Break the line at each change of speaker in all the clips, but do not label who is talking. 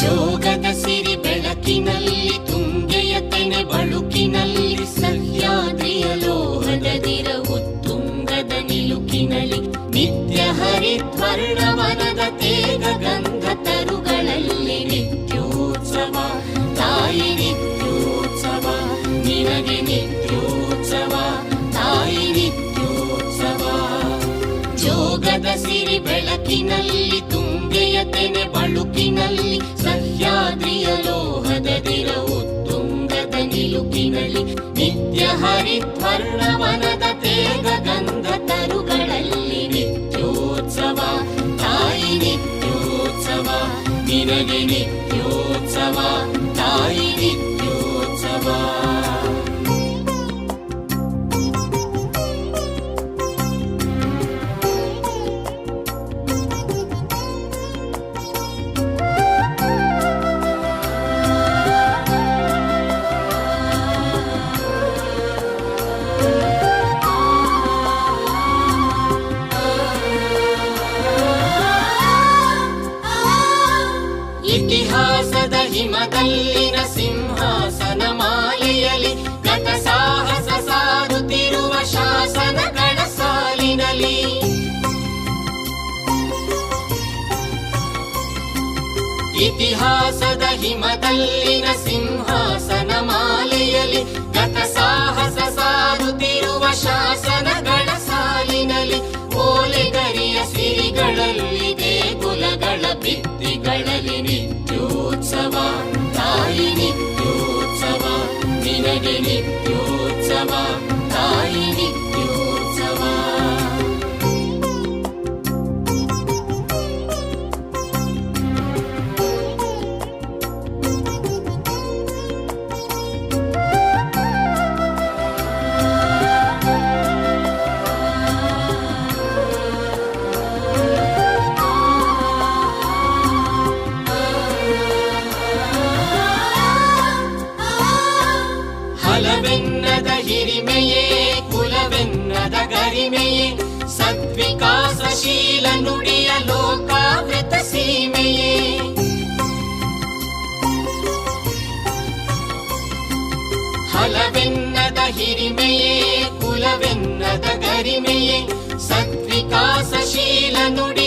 ಜೋಗದ ಸಿರಿ ಬೆಳಕಿನಲ್ಲಿ, ತುಂಗೆಯ ತೆನೆ ಬಳುಕಿನಲ್ಲಿ, ಸಹ್ಯಾದ್ರಿಯ ಲೋಹದದಿರ ಉತ್ತುಂಗದ ನಿಲುಕಿನಲ್ಲಿ, ನಿತ್ಯ ಹರಿದ್ವರ್ಣವನದ ತೇಗ ಗಂಧ ತರುಗಳಲ್ಲಿ ನಿತ್ಯೋತ್ಸವ, ತಾಯಿ ನಿತ್ಯೋತ್ಸವ, ನಿನಗೆ ನಿತ್ಯೋತ್ಸವ, ತಾಯಿ ನಿತ್ಯೋತ್ಸವ. ಜೋಗದ ಸಿರಿ ಬೆಳಕಿನಲ್ಲಿ, ತುಂಗೆಯ ತೆನೆ ಬಳುಕಿನಲ್ಲಿ ಸಹ್ಯಾದ್ರಿಯ ಲೋಹದದಿರ ತುಂಗದ ನಿಲುಕಿನಲ್ಲಿ ನಿತ್ಯ ಹರಿದ್ವರ್ಣವನದ ತೇಗ ಗಂಧ ತರುಗಳಲ್ಲಿ ನಿತ್ಯೋತ್ಸವ ತಾಯಿ ನಿತ್ಯೋತ್ಸವ ನಿನಗೆ ನಿತ್ಯೋತ್ಸವ. ಇತಿಹಾಸದ ಹಿಮದಲ್ಲಿನ ಸಿಂಹಾಸನ ಮಾಲೆಯಲ್ಲಿ ಗತ ಸಾಹಸ ಸಾರುತ್ತಿರುವ ಶಾಸನ ಸಾಲಿನಲ್ಲಿ ಇತಿಹಾಸದ ಹಿಮದಲ್ಲಿನ ಸಿಂಹಾಸನ ಮಾಲೆಯಲ್ಲಿ ನಿನಗೆ ಗರಿಮೆಯೇ ಸದ್ವಿಕಾಸಶೀಲ ನುಡಿಯ ಲೋಕಾವೃತ ಸೀಮೆಯೇ ಹಲವೆನ್ನದ ಹಿರಿಮೆಯೇ ಕುಲವೆನ್ನದ ಗರಿಮೆಯೇ ಸದ್ವಿಕಾಸಶೀಲ ನುಡಿಯ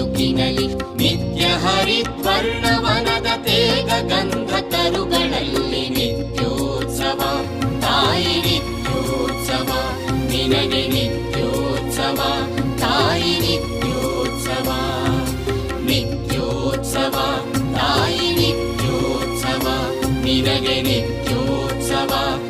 ಉತ್ತುಂಗದ ನಿತ್ಯ ಹರಿದ್ವರ್ಣವನದ ತೇಗ ಗಂಧ ತರುಗಳಲ್ಲಿ ನಿತ್ಯೋತ್ಸವ. ತಾಯಿ ನಿತ್ಯೋತ್ಸವ, ನಿನಗೆ ನಿತ್ಯೋತ್ಸವ, ತಾಯಿ ನಿತ್ಯೋತ್ಸವ. ನಿತ್ಯೋತ್ಸವ, ತಾಯಿ ನಿತ್ಯೋತ್ಸವ, ನಿನಗೆ ನಿತ್ಯೋತ್ಸವ.